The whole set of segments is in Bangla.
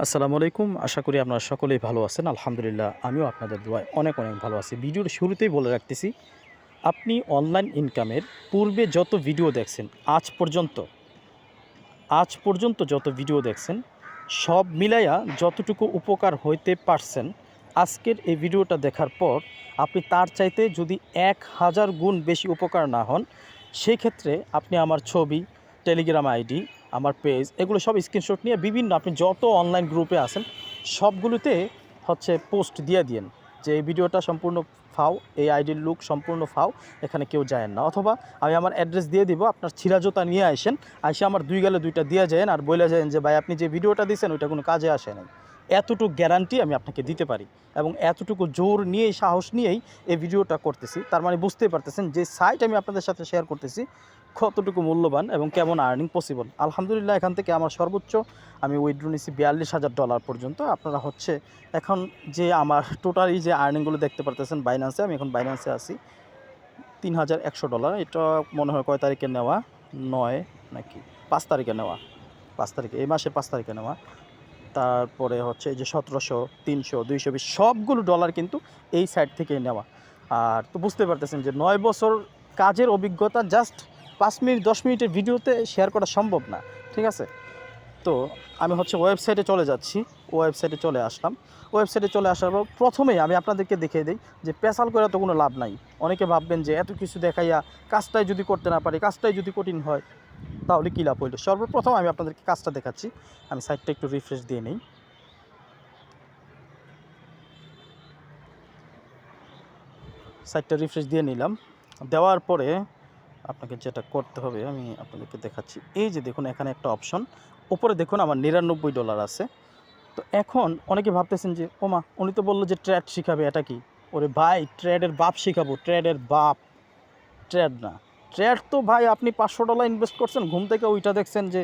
আসসালামু আলাইকুম। আশা করি আপনারা সকলেই ভালো আছেন। আলহামদুলিল্লাহ, আমিও আপনাদের দোয়ায় অনেক অনেক ভালো আছি। ভিডিওর শুরুতেই বলে রাখতেছি, আপনি অনলাইন ইনকামের পূর্বে যত ভিডিও দেখছেন, আজ পর্যন্ত আজ পর্যন্ত যত ভিডিও দেখছেন, সব মিলাইয়া যতটুকু উপকার হইতে পারছেন, আজকের এই ভিডিওটা দেখার পর আপনি তার চাইতে যদি এক হাজার গুণ বেশি উপকার না হন, সেক্ষেত্রে আপনি আমার ছবি টেলিগ্রাম আইডি আমার পেজ এগুলো সব স্ক্রিনশট নিয়ে বিভিন্ন আপনি যত অনলাইন গ্রুপে আছেন, সবগুলোতে হচ্ছে পোস্ট দিয়ে দিন যে এই ভিডিওটা সম্পূর্ণ ফাও, এই আইডির লুক সম্পূর্ণ ফাও, এখানে কেউ যায় না। অথবা আমি আমার অ্যাড্রেস দিয়ে দিব, আপনার ছিরাজোতা নিয়ে আসেন আসে আমার দুই গেলে দুইটা দিয়ে যায় আর বলে যায় যে, ভাই, আপনি যে ভিডিওটা দিয়েছেন ওইটা কোনো কাজে আসে নাই। এতটুকু গ্যারান্টি আমি আপনাকে দিতে পারি এবং এতটুকু জোর নিয়েই, সাহস নিয়েই এই ভিডিওটা করতেছি। তার মানে বুঝতেই পারতেছেন যে সাইট আমি আপনাদের সাথে শেয়ার করতেছি কতটুকু মূল্যবান এবং কেমন আর্নিং পসিবল আলহামদুলিল্লাহ, এখান থেকে আমার সর্বোচ্চ, আমি উইথড্র নিছি বিয়াল্লিশ হাজার ডলার পর্যন্ত। আপনারা হচ্ছে, এখন যে আমার টোটালি যে আর্নিংগুলো দেখতে পারতেছেন বাইন্যান্সে আমি এখন বাইন্যান্সে আছি। তিন হাজার একশো ডলার এটা মনে হয় কয় তারিখে নেওয়া? নয় নাকি? পাঁচ তারিখে নেওয়া। পাঁচ তারিখে, এই মাসে পাঁচ তারিখে নেওয়া। তারপরে হচ্ছে এই যে সতেরোশো, তিনশো, দুইশো বিশ, সবগুলো ডলার কিন্তু এই সাইড থেকেই নেওয়া। আর তো বুঝতে পারতেছেন যে নয় বছর কাজের অভিজ্ঞতা জাস্ট পাঁচ মিনিট, দশ মিনিটের ভিডিওতে শেয়ার করা সম্ভব না, ঠিক আছে? তো আমি হচ্ছে ওয়েবসাইটে চলে যাচ্ছি ওয়েবসাইটে চলে আসলাম। ওয়েবসাইটে চলে আসার পর প্রথমেই আমি আপনাদেরকে দেখিয়ে দিই যে পেশাল করে তো কোনো লাভ নাই। অনেকে ভাববেন যে এত কিছু দেখাইয়া কাজটাই যদি করতে না পারি, কাজটাই যদি কঠিন হয়, তাহলে কী লাভ হইল? সর্বপ্রথম আমি আপনাদেরকে কাজটা দেখাচ্ছি। আমি সাইটটা একটু রিফ্রেশ দিয়ে নিই। সাইটটা রিফ্রেশ দিয়ে নিলাম। দেওয়ার পরে আপনাকে যেটা করতে হবে, আমি আপনাদেরকে দেখাচ্ছি। এই যে দেখুন, এখানে একটা অপশন উপরে দেখুন, আমার নিরানব্বই ডলার আছে। তো এখন অনেকে ভাবতেছেন যে ওমা উনি তো বলল যে ট্রেড শিখাবে, এটা কি? ওরে ভাই ট্রেডের বাপ শিখাবো ট্রেডের বাপ। ট্রেড না। ট্রেড তো ভাই, আপনি পাঁচশো ডলার ইনভেস্ট করছেন, ঘুম থেকে ওইটা দেখছেন যে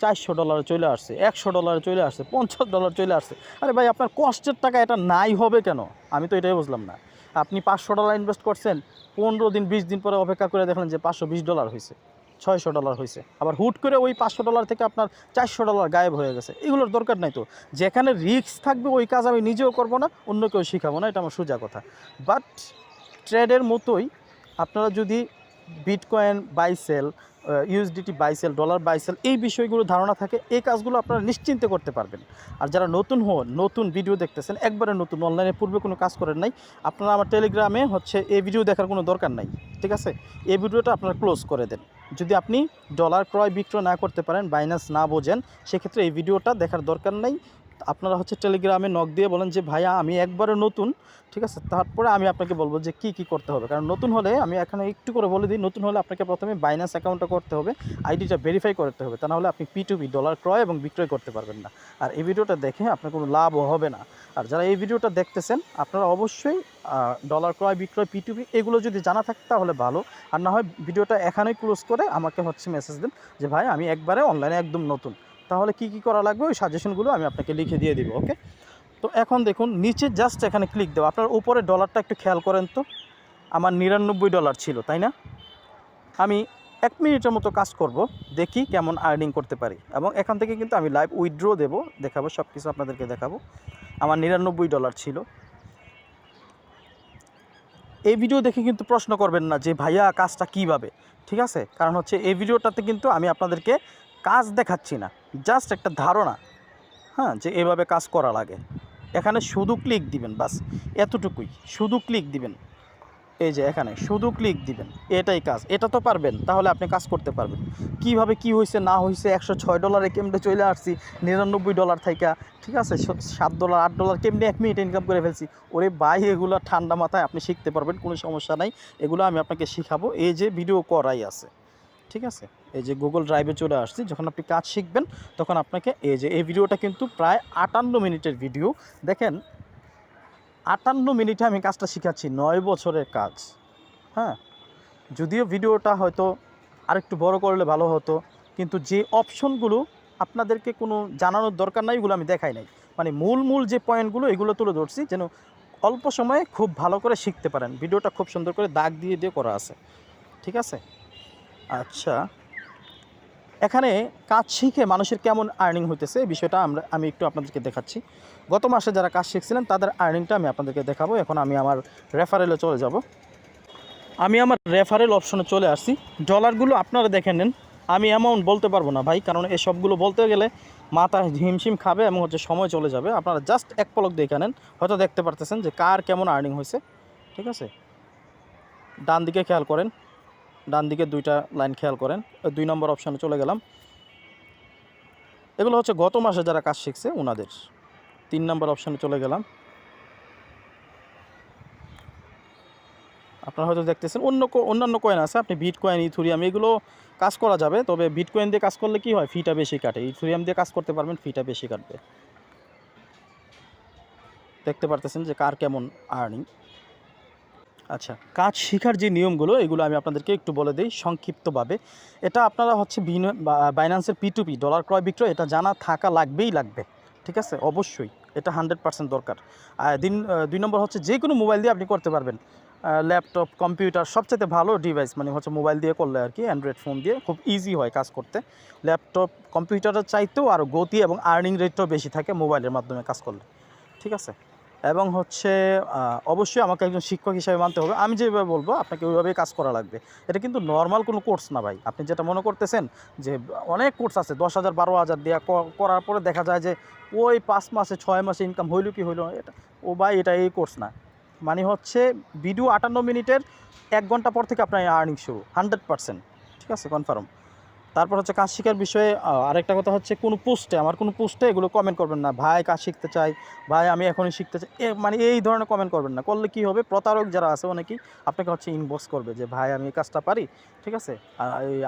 চারশো ডলারে চলে আসছে, একশো ডলারে চলে আসছে, পঞ্চাশ ডলার চলে আসছে। আরে ভাই, আপনার কষ্টের টাকা এটা নাই হবে কেন? আমি তো এটাই বুঝলাম না। আপনি পাঁচশো ডলার ইনভেস্ট করছেন, পনেরো দিন, বিশ দিন পরে অপেক্ষা করে দেখলেন যে পাঁচশো বিশ ডলার হয়েছে, ছয়শো ডলার হয়েছে। আবার হুট করে ওই পাঁচশো ডলার থেকে আপনার চারশো ডলার গায়েব হয়ে গেছে। এগুলোর দরকার নাই তো। যেখানে রিক্স থাকবে ওই কাজ আমি নিজেও করব না অন্য কেউ শিখাবো না, এটা আমার সোজা কথা। বাট ট্রেডের মতোই আপনারা যদি bitcoin buy sell USDT buy sell dollar buy sell এই বিষয়গুলো ধারণা থাকে, এই কাজগুলো আপনারা নিশ্চিন্তে করতে পারবেন। আর যারা নতুন হন, নতুন ভিডিও দেখতেছেন, একবারে নতুন অনলাইনে পূর্বে কোনো কাজ করেন নাই, আপনারা আমার টেলিগ্রামে হচ্ছে এই ভিডিও দেখার কোনো দরকার নাই, ঠিক আছে? এই ভিডিওটা আপনারা ক্লোজ করে দেন। যদি আপনি ডলার ক্রয় বিক্রয় না করতে পারেন বাইনান্স না বোঝেন, সেক্ষেত্রে এই ভিডিওটা দেখার দরকার নাই আপনারা হচ্ছে টেলিগ্রামে নক দিয়ে বলেন যে, ভাইয়া, আমি একবারে নতুন। ঠিক আছে? তারপরে আমি আপনাকে বলব যে, কি কি করতে হবে? কারণ নতুন হলে আমি এখানে একটু করে বলে দিই, নতুন হলে আপনাকে প্রথমে বাইন্যান্স অ্যাকাউন্টটা করতে হবে আইডিটা ভেরিফাই করতে হবে। তা নাহলে আপনি পি টু বি ডলার ক্রয় এবং বিক্রয় করতে পারবেন না। আর এই ভিডিওটা দেখে আপনার কোনো লাভও হবে না। আর যারা এই ভিডিওটা দেখতেছেন, আপনারা অবশ্যই ডলার ক্রয়, বিক্রয় পি টু বি এগুলো যদি জানা থাকে তাহলে ভালো। আর না হয় ভিডিওটা এখানেই ক্লোজ করে আমাকে হচ্ছে মেসেজ দেন যে, ভাই, আমি একবারে অনলাইনে একদম নতুন। তাহলে কি কি করা লাগবে? ওই সাজেশনগুলো আমি আপনাকে লিখে দিয়ে দিব ওকে তো এখন দেখুন, নিচে জাস্ট এখানে ক্লিক দেবো আপনার উপরে ডলারটা একটু খেয়াল করেন তো। আমার নিরানব্বই ডলার ছিল, তাই না? আমি এক মিনিটের মতো কাজ করব, দেখি কেমন আর্নিং করতে পারি। এবং এখান থেকে কিন্তু আমি লাইভ উইথড্র দেবো, দেখাবো সব কিছু আপনাদেরকে দেখাবো। আমার নিরানব্বই ডলার ছিল। এই ভিডিও দেখে কিন্তু প্রশ্ন করবেন না যে, ভাইয়া, কাজটা কীভাবে? ঠিক আছে? কারণ হচ্ছে, এই ভিডিওটাতে কিন্তু আমি আপনাদেরকে কাজ দেখাচ্ছি না জাস্ট একটা ধারণা হ্যাঁ যে এভাবে কাজ করা লাগে। এখানে শুধু ক্লিক দিবেন, বাস, এতটুকুই, শুধু ক্লিক দিবেন। এই যে এখানে, শুধু ক্লিক দিবেন, এটাই কাজ, এটা তো পারবেন, তাহলে আপনি কাজ করতে পারবেন। কীভাবে কি হয়েছে না হয়েছে একশো ছয় ডলারে কেমনে চলে আসছি, নিরানব্বই ডলার থাইকা, ঠিক আছে সাত ডলার আট ডলার কেমনি এক মিনিট ইনকাম করে ফেলছি। ওরে বাই এগুলো ঠান্ডা মাথায় আপনি শিখতে পারবেন, কোনো সমস্যা নাই, এগুলো আমি আপনাকে শিখাবো, এই যে ভিডিও করাই আছে। ঠিক আছে? এই যে গুগল ড্রাইভে চলে আসছি, যখন আপনি কাজ শিখবেন, তখন আপনাকে এই যে, এই ভিডিওটা কিন্তু প্রায় আটান্ন মিনিটের ভিডিও। দেখেন, আটান্ন মিনিটে আমি কাজটা শিখাচ্ছি, নয় বছরের কাজ। হ্যাঁ? যদিও ভিডিওটা হয়তো আরেকটু বড় করলে ভালো হতো, কিন্তু যে অপশনগুলো আপনাদেরকে কোনো জানানোর দরকার নাই, এগুলো আমি দেখাই নাই। মানে মূল মূল যে পয়েন্টগুলো, এগুলো তুলে ধরছি, যেন অল্প সময়ে খুব ভালো করে শিখতে পারেন। ভিডিওটা খুব সুন্দর করে দাগ দিয়ে দিয়ে করা আছে। ঠিক আছে? আচ্ছা। এখানে কাজ শিখে মানুষের কেমন আর্নিং হইতেছে, এই বিষয়টা আমরা, আমি একটু আপনাদেরকে দেখাচ্ছি। গত মাসে যারা কাজ শিখছিলেন, তাদের আর্নিংটা আমি আপনাদেরকে দেখাবো। এখন আমি আমার রেফারেলে চলে যাব। আমি আমার রেফারেল অপশনে চলে আসছি। ডলারগুলো আপনারা দেখে নেন। আমি অ্যামাউন্ট বলতে পারব না ভাই, কারণ এসবগুলো বলতে গেলে মাথা হিমশিম খাবে এবং হচ্ছে সময় চলে যাবে। আপনারা জাস্ট এক পলক দেখে নেন। হয়তো দেখতে পারতেছেন যে কার কেমন আর্নিং হয়েছে ঠিক আছে? ডান দিকে খেয়াল করেন। ডান দিকে দুইটা লাইন খেয়াল করেন দুই নম্বর অপশানে চলে গেলাম। এগুলো হচ্ছে গত মাসে যারা কাজ শিখছে ওনাদের তিন নম্বর অপশানে চলে গেলাম। আপনারা হয়তো দেখতেছেন, অন্য অন্যান্য কয়েন আছে, আপনি বিট কয়েন ইথুরিয়াম এগুলো কাজ করা যাবে, তবে বিট কয়েন দিয়ে কাজ করলে কি হয়? ফিটা বেশি কাটে। ইথুরিয়াম দিয়ে কাজ করতে পারবেন, ফিটা বেশি কাটবে। দেখতে পারতেছেন যে কার কেমন আর্নিং আচ্ছা কাজ শেখার যে নিয়মগুলো, এগুলো আমি আপনাদেরকে একটু বলে দিই সংক্ষিপ্তভাবে। এটা আপনারা হচ্ছে বাইন্যান্সের পি টু পি ডলার ক্রয় বিক্রয়, এটা জানা থাকা লাগবেই লাগবে, ঠিক আছে? অবশ্যই, এটা হান্ড্রেড পার্সেন্ট দরকার। দিন দুই নম্বর হচ্ছে যে কোনো মোবাইল দিয়ে আপনি করতে পারবেন। ল্যাপটপ, কম্পিউটার সবচেয়ে ভালো ডিভাইস মানে হচ্ছে মোবাইল দিয়ে করলে আর কি অ্যান্ড্রয়েড ফোন দিয়ে খুব ইজি হয় কাজ করতে। ল্যাপটপ, কম্পিউটারের চাইতেও আরও গতি এবং আর্নিং রেটটাও বেশি থাকে মোবাইলের মাধ্যমে কাজ করলে, ঠিক আছে? এবং হচ্ছে অবশ্যই আমাকে একজন শিক্ষক হিসাবে মানতে হবে। আমি যেভাবে বলব, আপনাকে ওইভাবেই কাজ করা লাগবে। এটা কিন্তু নর্মাল কোনো কোর্স না ভাই। আপনি যেটা মনে করতেছেন যে, অনেক কোর্স আছে, দশ হাজার, বারো হাজার দেওয়া করার পরে দেখা যায় যে, ওই পাঁচ মাসে, ছয় মাসে ইনকাম হইল কি হইল এটা, ও ভাই, এটা এই কোর্স না। মানে হচ্ছে ভিডিও আটান্ন মিনিটের এক ঘণ্টা পর থেকে আপনার আর্নিং শুরু হান্ড্রেড পার্সেন্ট ঠিক আছে কনফার্ম তারপর হচ্ছে কাজ শেখার বিষয়ে আরেকটা কথা হচ্ছে কোনো পোস্টে, আমার কোনো পোস্টে এগুলো কমেন্ট করবেন না। ভাই কাজ শিখতে চাই, ভাই আমি এখনই শিখতে চাই মানে এই ধরনের কমেন্ট করবেন না। করলে কি হবে? প্রতারক যারা আছে অনেকেই আপনাকে হচ্ছে ইনবক্স করবে যে, ভাই আমি এই কাজটা পারি, ঠিক আছে?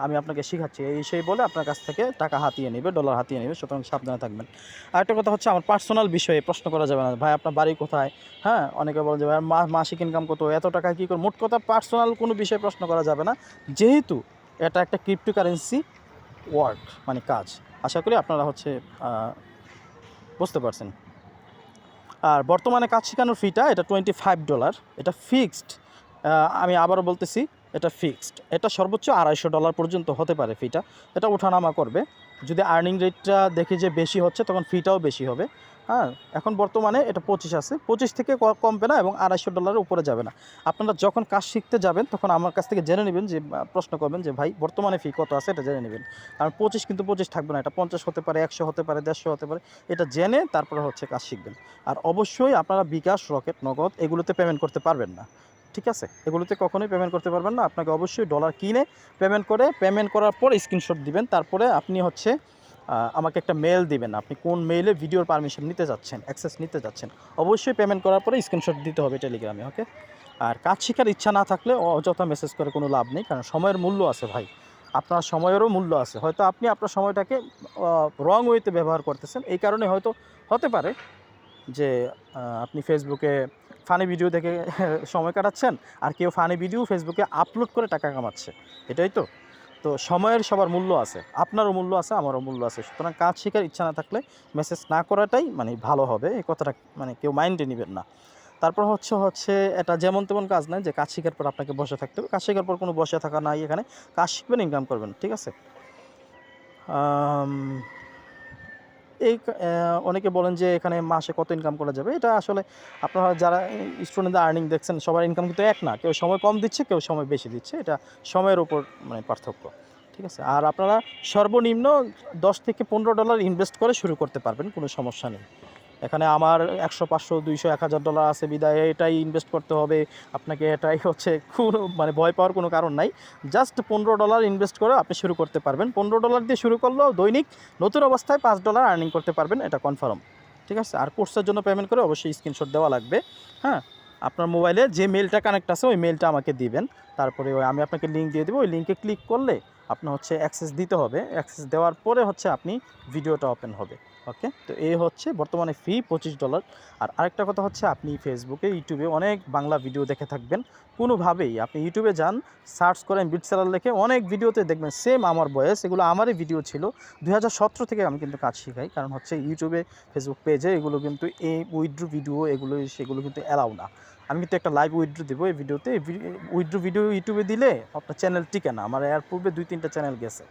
আমি আপনাকে শেখাচ্ছি। এই সেই বলে আপনার কাছ থেকে টাকা হাতিয়ে নেবে ডলার হাতিয়ে নেবে, সুতরাং সাবধানে থাকবেন। আরেকটা কথা হচ্ছে আমার পার্সোনাল বিষয়ে প্রশ্ন করা যাবে না, ভাই আপনার বাড়ি কোথায়? হ্যাঁ অনেকে বলে যে, ভাই মাসিক ইনকাম কত? এত টাকা কী করে মোট কথা পার্সোনাল কোনো বিষয়ে প্রশ্ন করা যাবে না। যেহেতু এটা একটা ক্রিপ্টোকারেন্সি ওয়ার্ক মানে কাজ। আশা করি আপনারা হচ্ছে বুঝতে পারছেন। আর বর্তমানে কাজ শেখানোর ফিটা এটা টোয়েন্টি ফাইভ ডলার এটা ফিক্সড আমি আবারও বলতেছি, এটা ফিক্সড এটা সর্বোচ্চ আড়াইশো ডলার পর্যন্ত হতে পারে ফিটা। এটা ওঠানামা করবে। যদি আর্নিং রেটটা দেখি যে বেশি হচ্ছে, তখন ফিটাও বেশি হবে। হ্যাঁ এখন বর্তমানে এটা পঁচিশ আছে। পঁচিশ থেকে কমবে না এবং আড়াইশো ডলারের উপরে যাবে না। আপনারা যখন কাজ শিখতে যাবেন, তখন আমার কাছ থেকে জেনে নেবেন যে প্রশ্ন করবেন যে, ভাই, বর্তমানে ফি কত আছে? এটা জেনে নেবেন। কারণ পঁচিশ কিন্তু পঁচিশ থাকবে না। এটা পঞ্চাশ হতে পারে, একশো হতে পারে, দেড়শো হতে পারে। এটা জেনে তারপরে হচ্ছে কাজ শিখবেন। আর অবশ্যই আপনারা বিকাশ, রকেট, নগদ এগুলোতে পেমেন্ট করতে পারবেন না। ঠিক আছে? এগুলোতে কখনোই পেমেন্ট করতে পারবেন না। আপনাকে অবশ্যই ডলার কিনে পেমেন্ট করে পেমেন্ট করার পর স্ক্রিনশট দিবেন। তারপরে আপনি হচ্ছে আমাকে একটা মেল দিবেন। আপনি কোন মেইলে ভিডিওর পারমিশন নিতে যাচ্ছেন অ্যাক্সেস নিতে যাচ্ছেন, অবশ্যই পেমেন্ট করার পরে স্ক্রিনশট দিতে হবে টেলিগ্রামে ওকে আর কাজ শেখার ইচ্ছা না থাকলে অযথা মেসেজ করে কোনো লাভ নেই, কারণ সময়ের মূল্য আছে ভাই। আপনার সময়েরও মূল্য আছে। হয়তো আপনি আপনার সময়টাকে রং ওয়েতে ব্যবহার করতেছেন। এই কারণে হয়তো, হতে পারে যে আপনি ফেসবুকে ফানি ভিডিও দেখে সময় কাটাচ্ছেন, আর কেউ ফানি ভিডিও ফেসবুকে আপলোড করে টাকা কামাচ্ছে। এটাই তো। তো সময়ের সবার মূল্য আছে, আপনারও মূল্য আছে, আমারও মূল্য আছে। সুতরাং কাজ শেখার ইচ্ছা না থাকলে মেসেজ না করাটাই মানে ভালো হবে, এই কথাটা মানে কেউ মাইন্ডে নেবেন না। তারপর হচ্ছে হচ্ছে এটা যেমন তেমন কাজ নয় যে কাজ শেখার পর আপনাকে বসে থাকতে হবে। কাজ শেখার পর কোনো বসে থাকা নাই এখানে, কাজ শিখবেন ইনকাম করবেন, ঠিক আছে? এই অনেকে বলেন যে এখানে মাসে কত ইনকাম করা যাবে। এটা আসলে আপনারা যারা স্টুডেন্টদের আর্নিং দেখছেন, সবার ইনকাম কিন্তু এক না। কেউ সময় কম দিচ্ছে, কেউ সময় বেশি দিচ্ছে। এটা সময়ের ওপর মানে পার্থক্য। ঠিক আছে? আর আপনারা সর্বনিম্ন দশ থেকে পনেরো ডলার ইনভেস্ট করে শুরু করতে পারবেন, কোনো সমস্যা নেই। এখানে আমার একশো, পাঁচশো, দুইশো, এক হাজার ডলার আছে বিদায়। এটাই ইনভেস্ট করতে হবে। আপনাকে এটাই হচ্ছে কোনো মানে ভয় পাওয়ার কোনো কারণ নাই। জাস্ট পনেরো ডলার ইনভেস্ট করে আপনি শুরু করতে পারবেন। পনেরো ডলার দিয়ে শুরু করলেও দৈনিক নতুন অবস্থায় পাঁচ ডলার আর্নিং করতে পারবেন। এটা কনফার্ম ঠিক আছে? আর কোর্সের জন্য পেমেন্ট করে অবশ্যই স্ক্রিনশট দেওয়া লাগবে। হ্যাঁ? আপনার মোবাইলে যে মেলটা কানেক্ট আছে, ওই মেলটা আমাকে দিবেন। তারপরে ওই আমি আপনাকে লিঙ্ক দিয়ে দেবো। ওই লিঙ্কে ক্লিক করলে আপনার হচ্ছে অ্যাক্সেস দিতে হবে। অ্যাক্সেস দেওয়ার পরে হচ্ছে আপনি ভিডিওটা ওপেন হবে। ওকে? তো এই হচ্ছে বর্তমানে ফি পঁচিশ ডলার। আর আরেকটা কথা হচ্ছে আপনি ফেসবুকে ইউটিউবে অনেক বাংলা ভিডিও দেখে থাকবেন। কোনোভাবেই আপনি ইউটিউবে যান সার্চ করেন বিট সেলার লেখে অনেক ভিডিওতে দেখবেন। সেম আমার বয়স, এগুলো আমারই ভিডিও ছিল। দুই হাজার সতেরো থেকে আমি কিন্তু কাজ শিখাই, কারণ হচ্ছে ইউটিউবে ফেসবুক পেজে এগুলো কিন্তু এই উইথড্রু ভিডিও এগুলো, সেগুলো কিন্তু অ্যালাউ না। আমি কিন্তু একটা লাইভ উইথড্রু দেবো এই ভিডিওতে উইথড্রু ভিডিও ইউটিউবে দিলে আপনার চ্যানেল টিকে না। আমার এর পূর্বে দুই তিনটা চ্যানেল গেছে।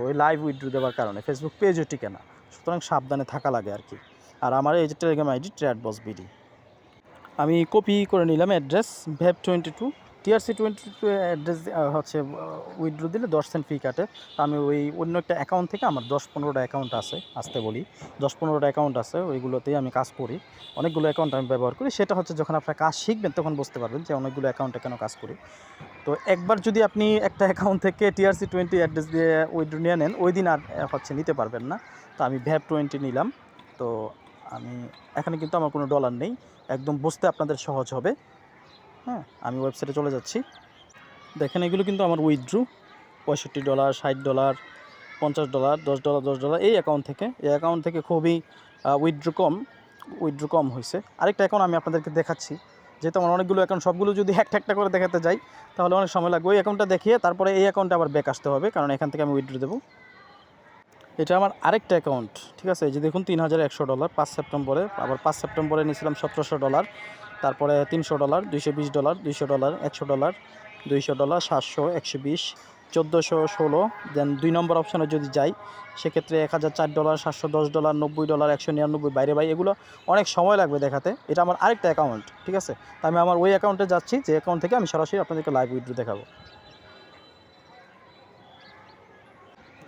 ওই লাইভ উইথড্রু দেওয়ার কারণে ফেসবুক পেজও টিকে না। সুতরাং সাবধানে থাকা লাগে আর কি। আর আমার এই যে Telegram ID trade boss BD আমি কপি করে নিলাম address ভ্যাব twenty to TRC twenty address হচ্ছে উইথড্রো দিলে দশ সেন্ট ফি কাটে। তো আমি ওই অন্য একটা অ্যাকাউন্ট থেকে, আমার দশ পনেরোটা অ্যাকাউন্ট আছে, আসতে বলি। দশ পনেরোটা অ্যাকাউন্ট আছে, ওইগুলোতেই আমি কাজ করি। অনেকগুলো অ্যাকাউন্ট আমি ব্যবহার করি। সেটা হচ্ছে যখন আপনার কাজ শিখবেন, তখন বুঝতে পারবেন যে অনেকগুলো অ্যাকাউন্টে কেন কাজ করি। তো একবার যদি আপনি একটা অ্যাকাউন্ট থেকে টিআরসি টোয়েন্টি অ্যাড্রেস দিয়ে উইথড্রো নিয়ে নেন, ওই দিন আর হচ্ছে নিতে পারবেন না। তো আমি ভ্যাব টোয়েন্টি নিলাম। তো আমি, এখানে কিন্তু আমার কোনো ডলার নেই। একদম বুঝতে আপনাদের সহজ হবে। হ্যাঁ আমি ওয়েবসাইটে চলে যাচ্ছি। দেখেন, এগুলো কিন্তু আমার উইথড্রু পঁয়ষট্টি ডলার ষাট ডলার পঞ্চাশ ডলার দশ ডলার দশ ডলার এই অ্যাকাউন্ট থেকে। এই অ্যাকাউন্ট থেকে খুবই উইথড্রু কম উইথড্রু কম হয়েছে আরেকটা অ্যাকাউন্ট আমি আপনাদেরকে দেখাচ্ছি, যেহেতু আমার অনেকগুলো অ্যাকাউন্ট সবগুলো যদি একটা একটা করে দেখাতে যাই, তাহলে অনেক সময় লাগবে। ওই অ্যাকাউন্টটা দেখিয়ে তারপরে এই অ্যাকাউন্টে আবার ব্যাক আসতে হবে, কারণ এখান থেকে আমি উইথড্রু দেবো। এটা আমার আরেকটা অ্যাকাউন্ট ঠিক আছে? এই যে দেখুন, তিন হাজার একশো ডলার পাঁচ সেপ্টেম্বরে, আবার পাঁচ সেপ্টেম্বরে নিয়েছিলাম সতেরোশো ডলার তারপরে তিনশো ডলার, দুইশো বিশ ডলার, দুইশো ডলার, একশো ডলার, দুইশো ডলার, সাতশো, একশো বিশ, চোদ্দোশো, ষোলো। দেন দুই নম্বর অপশানে যদি যাই, সেক্ষেত্রে এক হাজার চার ডলার, সাতশো দশ ডলার, নব্বই ডলার, একশো নিরানব্বই, বাইরে বাই এগুলো অনেক সময় লাগবে দেখাতে। এটা আমার আরেকটা অ্যাকাউন্ট ঠিক আছে? তা আমি আমার ওই অ্যাকাউন্টে যাচ্ছি, যে অ্যাকাউন্ট থেকে আমি সরাসরি আপনাদেরকে লাইভ উইথড্রো দেখাবো।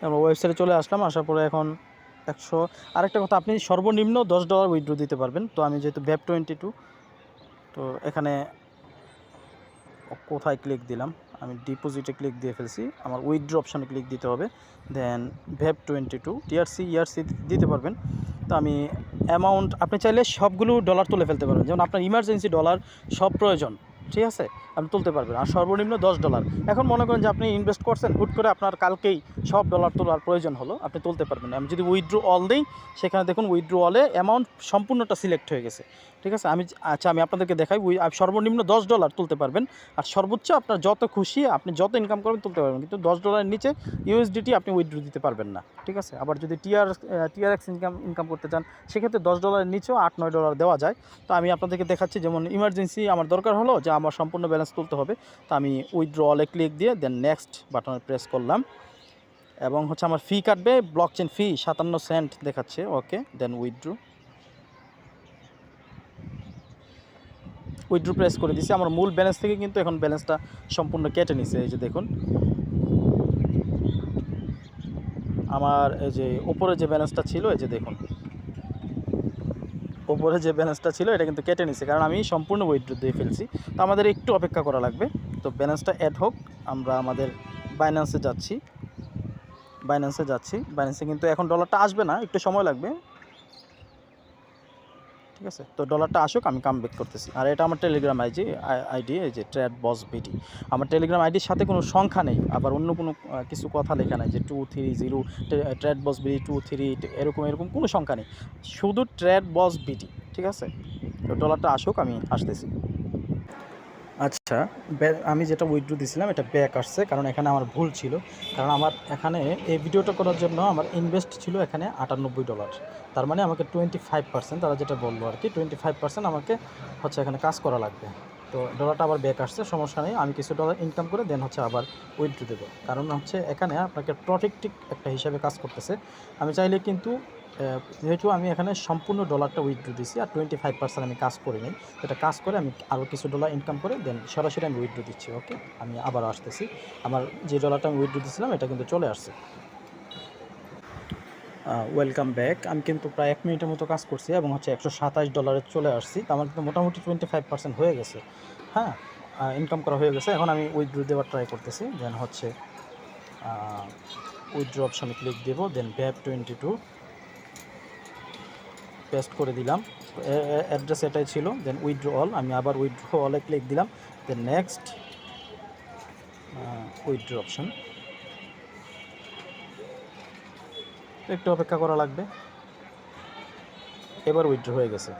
আমরা ওয়েবসাইটে চলে আসলাম, আসার পরে এখন একশো। আরেকটা কথা, আপনি সর্বনিম্ন দশ ডলার উইথড্রো দিতে পারবেন। তো আমি যেহেতু ভ্যাব টোয়েন্টি টু তো এখানে কোথায় ক্লিক দিলাম? আমি ডিপোজিটে ক্লিক দিয়ে ফেলছি। আমার উইথড্র অপশানে ক্লিক দিতে হবে। দেন ভ্যাপ টোয়েন্টি টু টিআরসি ইয়ারসি দিতে পারবেন। তো আমি অ্যামাউন্ট আপনি চাইলে সবগুলো ডলার তুলে ফেলতে পারবেন। যেমন আপনার ইমার্জেন্সি ডলার সব প্রয়োজন। ঠিক আছে? আপনি তুলতে পারবেন। আর সর্বনিম্ন দশ ডলার এখন মনে করেন যে আপনি ইনভেস্ট করছেন, হুট করে আপনার কালকেই সব ডলার তোলার প্রয়োজন হলো, আপনি তুলতে পারবেন। আমি যদি উইথড্রো অল দিই, সেখানে দেখুন উইথড্রো অলে অ্যামাউন্ট সম্পূর্ণটা সিলেক্ট হয়ে গেছে। ঠিক আছে? আমি আচ্ছা আমি আপনাদেরকে দেখাই, উই সর্বনিম্ন দশ ডলার তুলতে পারবেন। আর সর্বোচ্চ আপনার যত খুশি আপনি যত ইনকাম করবেন তুলতে পারবেন। কিন্তু দশ ডলারের নিচে ইউএসডিটি আপনি উইথড্রো দিতে পারবেন না। ঠিক আছে? আবার যদি টিআর টিআরএক্স ইনকাম ইনকাম করতে চান, সেক্ষেত্রে দশ ডলারের নিচেও আট, নয় ডলার দেওয়া যায়। তো আমি আপনাদেরকে দেখাচ্ছি, যেমন ইমার্জেন্সি আমার দরকার হলো, যে আমার সম্পূর্ণ ব্যালেন্স তুলতে হবে। তো আমি উইথড্র অলে ক্লিক দিয়ে দেন নেক্সট বাটনে প্রেস করলাম। এবং হচ্ছে আমার ফি কাটবে ব্লক চেন ফি সাতান্ন সেন্ট দেখাচ্ছে। Okay then withdraw withdraw press করে দিছি। আমার মূল ব্যালেন্স থেকে কিন্তু এখন ব্যালেন্সটা সম্পূর্ণ কেটে নিছে। এই যে দেখুন। আমার এই যে উপরে যে ব্যালেন্সটা ছিল, এই যে দেখুন। উপরে যে ব্যালেন্সটা ছিল, এটা কিন্তু কেটে নিছে। কারণ আমি সম্পূর্ণ উইথড্র দিয়ে ফেলছি। তো আমাদের একটু অপেক্ষা করা লাগবে। তো ব্যালেন্সটা অ্যাড হোক, আমরা আমাদের বাইন্যান্সে যাচ্ছি। বাইন্যান্সে যাচ্ছি। বাইন্যান্সে কিন্তু এখন ডলারটা আসবে না, একটু সময় লাগবে। ঠিক আছে? তো ডলারটা আসুক, আমি কাম ব্যাক করতেছি। আর এটা আমার টেলিগ্রাম আইডি আইডি এই যে ট্র্যাড বস ভিডি আমার টেলিগ্রাম আইডির সাথে কোনো সংখ্যা নেই, আবার অন্য কোনো কিছু কথা লেখা নেই যে two three zero trade boss BD two three এরকম এরকম কোনো সংখ্যা নেই। শুধু ট্র্যাড বস বিডি ঠিক আছে? তো ডলারটা আসুক, আমি আসতেছি। আচ্ছা আমি যেটা উইথড্রো দিয়েছিলাম এটা ব্যাক আসছে, কারণ এখানে আমার ভুল ছিল। কারণ আমার এখানে এই ভিডিওটা করার জন্য আমার ইনভেস্ট ছিল এখানে আটানব্বই ডলার তার মানে আমাকে টোয়েন্টি ফাইভ পার্সেন্ট তারা যেটা বলল আর কি টোয়েন্টি ফাইভ পার্সেন্ট আমাকে হচ্ছে এখানে কাজ করা লাগবে। তো ডলারটা আবার ব্যাক আসছে, সমস্যা নেই, আমি কিছু ডলার ইনকাম করে দেন হচ্ছে আবার উইথড্রো দেবো। কারণ হচ্ছে এখানে আপনাকে প্রটেক্টিভ একটা হিসাবে কাজ করতেছে। আমি চাইলে কিন্তু যেহেতু আমি এখানে সম্পূর্ণ ডলারটা উইথড্রো দিছি আর টোয়েন্টি ফাইভ পার্সেন্ট আমি কাজ করে নিই, এটা কাজ করে আমি আরও কিছু ডলার ইনকাম করে দেন সরাসরি আমি উইথড্রো দিচ্ছি ওকে আমি আবার আসতেছি। আমার যে ডলারটা আমি উইথড্রো দিয়েছিলাম এটা কিন্তু চলে আসছে। ওয়েলকাম ব্যাক আমি কিন্তু প্রায় এক মিনিটের মতো কাজ করছি এবং হচ্ছে একশো সাতাশ ডলারে চলে আসছি। তো আমার কিন্তু মোটামুটি টোয়েন্টি ফাইভ পার্সেন্ট হয়ে গেছে। হ্যাঁ ইনকাম করা হয়ে গেছে। এখন আমি উইথড্রো দেওয়ার ট্রাই করতেছি। দেন হচ্ছে উইথড্রো অপশানে ক্লিক দেবো। Then BEP twenty to paste করে দিলাম। অ্যাড্রেস এটাই ছিল দেন উইথড্রো অল আমি আবার উইথড্র অলে ক্লিক দিলাম। দেন নেক্সট উইথড্রো অপশন একটু অপেক্ষা করা লাগবে। এবার উইথড্রো হয়ে গেছে।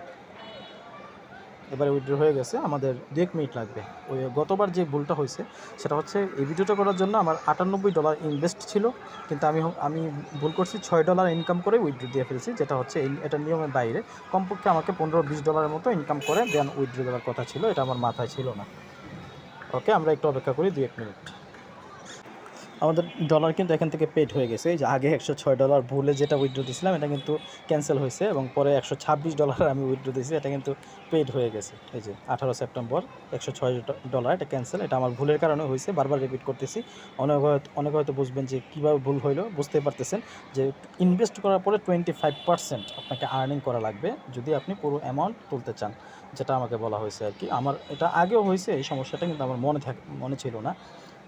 এবারে উইড্র হয়ে গেছে, আমাদের দু এক মিনিট লাগবে। ওই গতবার যে ভুলটা হয়েছে, সেটা হচ্ছে এই ভিডিওটা করার জন্য আমার আটানব্বই ডলার ইনভেস্ট ছিল, কিন্তু আমি আমি ভুল করছি, ছয় ডলার ইনকাম করে উইড্রো দিয়ে ফেলেছি, যেটা হচ্ছে এই, এটা নিয়মের বাইরে। কমপক্ষে আমাকে পনেরো বিশ ডলারের মতো ইনকাম করে দেন উইড্রো দেওয়ার কথা ছিল, এটা আমার মাথায় ছিল না। ওকে আমরা একটু অপেক্ষা করি দু এক মিনিট। আমাদের ডলার কিন্তু এখান থেকে পেড হয়ে গেছে। এই যে আগে একশো ছয় ডলার ভুলে যেটা উইথড্র দিয়েছিলাম, এটা কিন্তু ক্যান্সেল হয়েছে এবং পরে একশো ছাব্বিশ ডলার আমি উইথড্র দিয়েছি, এটা কিন্তু পেড হয়ে গেছে। এই যে আঠারো সেপ্টেম্বর, একশো ছয় ডলার এটা ক্যান্সেল এটা আমার ভুলের কারণে হয়েছে, বারবার রিপিট করতেছি। অনেক অনেকে হয়তো বুঝবেন যে কীভাবে ভুল হইল, বুঝতে পারতেছেন যে ইনভেস্ট করার পরে টোয়েন্টি ফাইভ পার্সেন্ট আপনাকে আর্নিং করা লাগবে যদি আপনি পুরো অ্যামাউন্ট তুলতে চান, যেটা আমাকে বলা হয়েছে আর কি। আমার এটা আগেও হয়েছে, এই সমস্যাটা কিন্তু আমার মনে থাক, মনে ছিল না।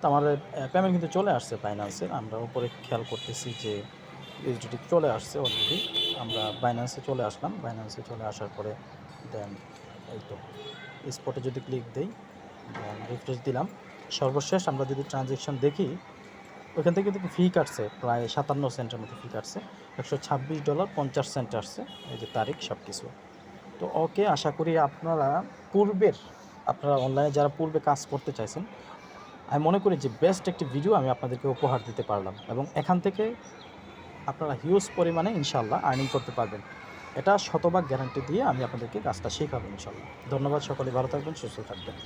তো আমার পেমেন্ট কিন্তু চলে আসছে ফাইন্যান্সে আমরা উপরে খেয়াল করতেছি যে ইউজিটি চলে আসছে অলরেডি আমরা বাইন্যান্সে চলে আসলাম। বাইন্যান্সে চলে আসার পরে দেন এই তো স্পটে যদি ক্লিক দিই দেন রিফ্রেশ দিলাম। সর্বশেষ আমরা যদি ট্রানজ্যাকশন দেখি ওইখান থেকে কিন্তু ফি কাটছে, প্রায় সাতান্ন সেন্টের মতো ফি কাটছে। একশো ছাব্বিশ ডলার পঞ্চাশ সেন্ট আসছে। এই যে তারিখ সব কিছু তো ওকে আশা করি আপনারা পূর্বের, আপনারা অনলাইনে যারা পূর্বে কাজ করতে চাইছেন আমি মনে করি যে বেস্ট একটি ভিডিও আমি আপনাদেরকে উপহার দিতে পারলাম এবং এখান থেকে আপনারা হিউজ পরিমাণে ইনশাল্লাহ আর্নিং করতে পারবেন। এটা শতভাগ গ্যারান্টি দিয়ে আমি আপনাদেরকে কাজটা শেখাবো ইনশাল্লাহ ধন্যবাদ সকলে, ভালো থাকবেন, সুস্থ থাকবেন।